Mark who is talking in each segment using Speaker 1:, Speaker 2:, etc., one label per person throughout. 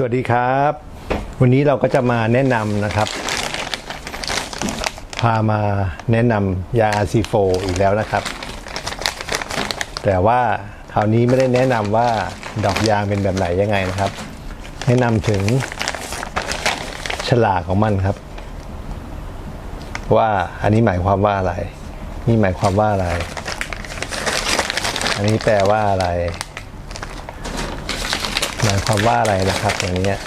Speaker 1: สวัสดีครับ วันนี้เราก็จะมาแนะนำนะครับ พามาแนะนำยา RC4 อีกแล้วนะครับ แต่ว่าคราวนี้ไม่ได้แนะนำว่าดอกยางเป็นแบบไหนยังไงนะครับ แนะนำถึงฉลากของมันครับ ว่าอันนี้หมายความว่าอะไร นี่หมายความว่าอะไร อันนี้แปลว่าอะไร หมายความว่าอะไรนะครับอย่างเนี้ย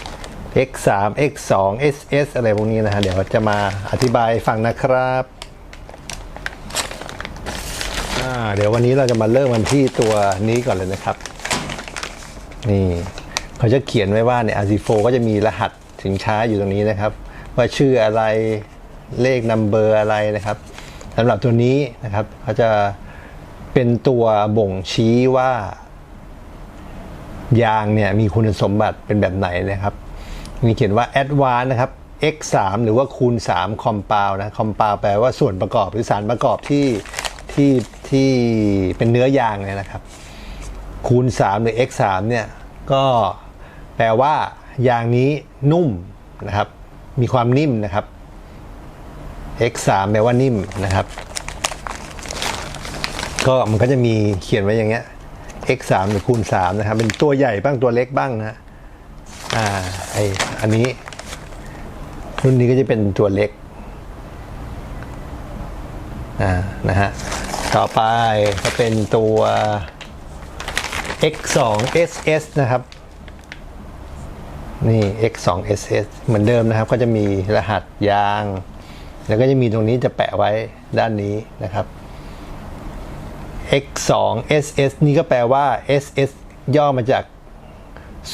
Speaker 1: x 3 x 2 ss อะไรพวกนี้นะฮะเดี๋ยวจะมาอธิบายฟังนะครับเดี๋ยววันนี้เราจะมาเริ่มกันที่ตัวนี้ก่อนเลยนะครับ นี่เขาจะเขียนไว้ว่าเนี่ย RC4 ก็จะมีรหัสสินค้าอยู่ตรงนี้นะครับ ว่าชื่ออะไรเลขนัมเบอร์อะไรนะครับสำหรับตัวนี้นะครับเขาจะเป็นตัวบ่งชี้ว่า ยางเนี่ยมีคุณสมบัติเป็นแบบไหนนะครับ มีเขียนว่า advanced นะครับ x 3หรือว่าคูณ3 compound นะ compound แปลว่าส่วนประกอบหรือสารประกอบที่ที่ที่เป็นเนื้อยางเนี่ยนะครับ คูณ 3 หรือ x 3เนี่ยก็แปลว่ายางนี้นุ่มนะครับ มีความนิ่มนะครับ x 3แปลว่านิ่มนะครับ ก็มันก็จะมีเขียนไว้อย่างเงี้ย x 3หรือคูณ3นะครับ เป็นตัวใหญ่บ้างตัวเล็กบ้างนะอ่าไออันนี้ รุ่นนี้ก็จะเป็นตัวเล็กอ่านะฮะต่อไปก็เป็นตัว x 2 ss นะครับ นี่ x 2 ss เหมือนเดิมนะครับ ก็จะมีรหัสยาง แล้วก็จะมีตรงนี้จะแปะไว้ด้านนี้นะครับ x 2 ss นี่ก็แปลว่า ss ย่อมาจาก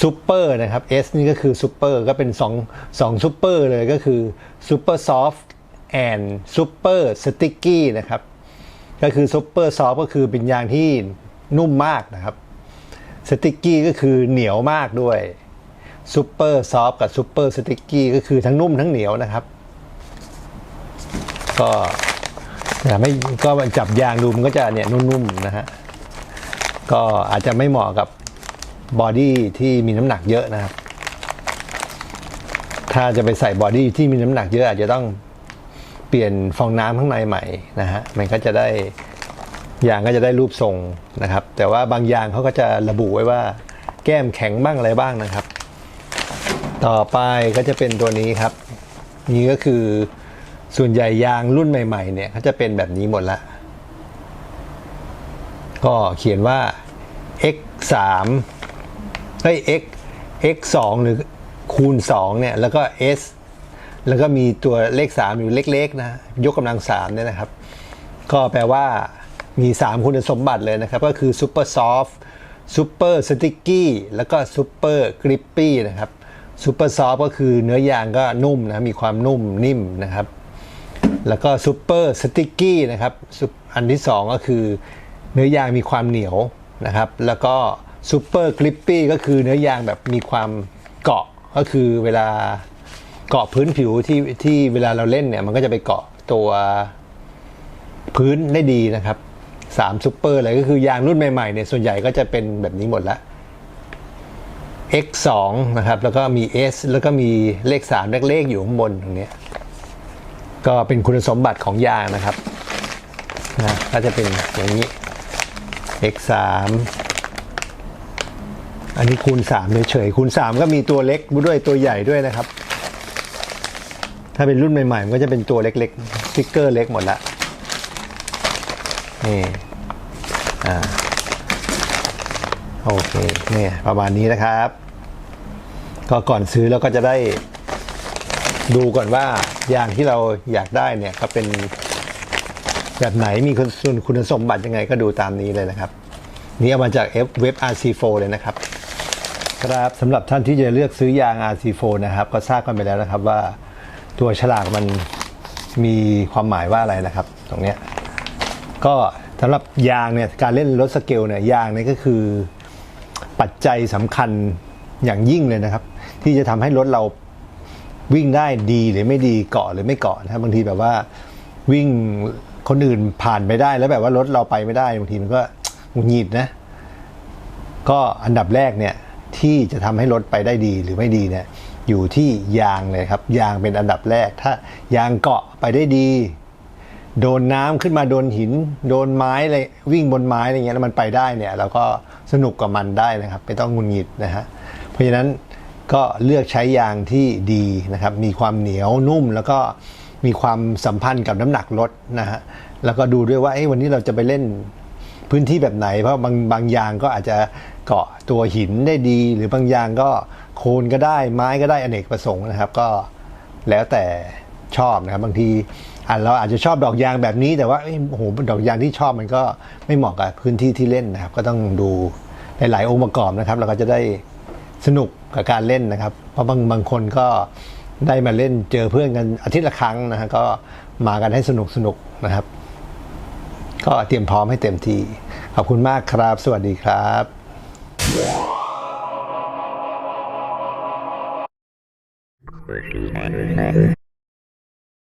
Speaker 1: ซูเปอร์นะครับ S นี่ก็คือซูเปอร์ก็เป็น2 2ซูเปอร์เลยก็คือซูเปอร์ซอฟต์แอนด์ซูเปอร์สติกกี้นะครับ ก็คือซูเปอร์ซอฟต์ก็คือเป็นยางที่นุ่มมากนะครับสติกกี้ก็คือเหนียวมากด้วยซูเปอร์ซอฟต์กับซูเปอร์สติกกี้ก็คือทั้งนุ่มทั้งเหนียวนะครับ ก็ แต่ไม่ก็จับยางดูมันก็จะเนี่ยนุ่มๆนะฮะก็อาจจะไม่เหมาะกับบอดี้ที่มีน้ำหนักเยอะนะครับ ถ้าจะไปใส่บอดี้ที่มีน้ำหนักเยอะอาจจะต้องเปลี่ยนฟองน้ำข้างในใหม่นะฮะมันก็จะได้ยางก็จะได้รูปทรงนะครับ แต่ว่าบางยางเขาก็จะระบุไว้ว่า แก้มแข็งบ้างอะไรบ้างนะครับ ต่อไปก็จะเป็นตัวนี้ครับ นี่ก็คือ ส่วนใหญ่ยางรุ่นใหม่ ๆ เนี่ยเขาจะเป็นแบบนี้หมดละ ก็เขียนว่า x 3เฮ้ย x x 2หรือคูณ2เนี่ย แล้วก็ s แล้วก็มีตัวเลข 3 อยู่เล็ก ๆ นะ ยกกำลัง3เนี่ยนะครับ ก็แปลว่ามี 3 คุณสมบัติเลยนะครับ ก็คือ super soft super sticky แล้วก็ super grippy นะครับ super soft ก็คือเนื้อยางก็นุ่มนะ มีความนุ่มนิ่มนะครับ แล้วก็ซูเปอร์สติกกี้นะครับอันที่ 2 ก็คือเนื้อยางมีความเหนียวนะครับ แล้วก็ซูเปอร์กริปปี้ก็คือเนื้อยางแบบมีความเกาะก็คือเวลาเกาะพื้นผิวที่ที่เวลาเราเล่นเนี่ยมันก็จะไปเกาะตัวพื้นได้ดีนะครับ3ซูเปอร์เลยก็คือยางรุ่นใหม่ๆเนี่ยส่วนใหญ่ก็จะเป็นแบบนี้หมดละ X2 นะครับ แล้วก็มี S แล้วก็มีเลข 3 เลขๆอยู่ข้างบนตรงนี้ ก็เป็นคุณสมบัติของยางนะครับนะก็จะเป็นอย่างนี้ x 3อันนี้คูณ3เฉยๆคูณ 3 ก็มีตัวเล็กด้วยตัวใหญ่ด้วยนะครับ ถ้าเป็นรุ่นใหม่ๆ มันก็จะเป็นตัวเล็กๆสติ๊กเกอร์เล็กหมดละนี่อ่าโอเคเนี่ยประมาณนี้นะครับ ก็ก่อนซื้อแล้วก็จะได้ ดูก่อนว่ายางที่เราอยากได้เนี่ยก็เป็นแบบไหนมีคุณคุณสมบัติยังไงก็ดูตามนี้เลยนะครับ นี่เอามาจากเว็บ RC4 เลยนะครับ ครับสำหรับท่านที่จะเลือกซื้อยาง RC4 นะครับ ก็ทราบกันไปแล้วนะครับว่าตัวฉลากมันมีความหมายว่าอะไรนะครับ ตรงเนี้ยก็สำหรับยางเนี่ยการเล่นรถสเกลเนี่ยยางเนี่ยก็คือปัจจัยสำคัญอย่างยิ่งเลยนะครับ ที่จะทำให้รถเรา วิ่งได้ดีหรือไม่ดีเกาะหรือไม่เกาะนะครับบางทีแบบว่าวิ่งคนอื่นผ่านไปได้ แล้วแบบว่ารถเราไปไม่ได้บางทีมันก็หงุดหงิดนะ ก็อันดับแรกเนี่ยที่จะทำให้รถไปได้ดีหรือไม่ดีเนี่ยอยู่ที่ยางเลยครับ ยางเป็นอันดับแรก ถ้ายางเกาะไปได้ดี โดนน้ำขึ้นมาโดนหิน โดนไม้อะไรวิ่งบนไม้อะไรเงี้ยแล้วมันไปได้เนี่ยเราก็สนุกกับมันได้นะครับ ไม่ต้องงุนงิดนะฮะเพราะฉะนั้น ก็เลือกใช้ยางที่ดีนะครับ มีความเหนียวนุ่มแล้วก็มีความสัมพันธ์กับน้ำหนักรถนะฮะแล้วก็ดูด้วยว่าเอ้วันนี้เราจะไปเล่นพื้นที่แบบไหน เพราะบางบางยางก็อาจจะเกาะตัวหินได้ดี หรือบางยางก็โคนก็ได้ไม้ก็ได้อเนกประสงค์นะครับ ก็แล้วแต่ชอบนะครับ บางทีอะเราอาจจะชอบดอกยางแบบนี้แต่ว่าโอ้โหดอกยางที่ชอบมันก็ไม่เหมาะกับพื้นที่ที่เล่นนะครับ ก็ต้องดูหลายๆองค์ประกอบนะครับ เราก็จะได้ สนุกกับการเล่นนะครับ เพราะบางบางคนก็ได้มาเล่นเจอเพื่อนกันอาทิตย์ละครั้งนะฮะก็มากันให้สนุกสนุกนะครับ ก็เตรียมพร้อมให้เต็มที่ ขอบคุณมากครับ สวัสดีครับ
Speaker 2: Thank you.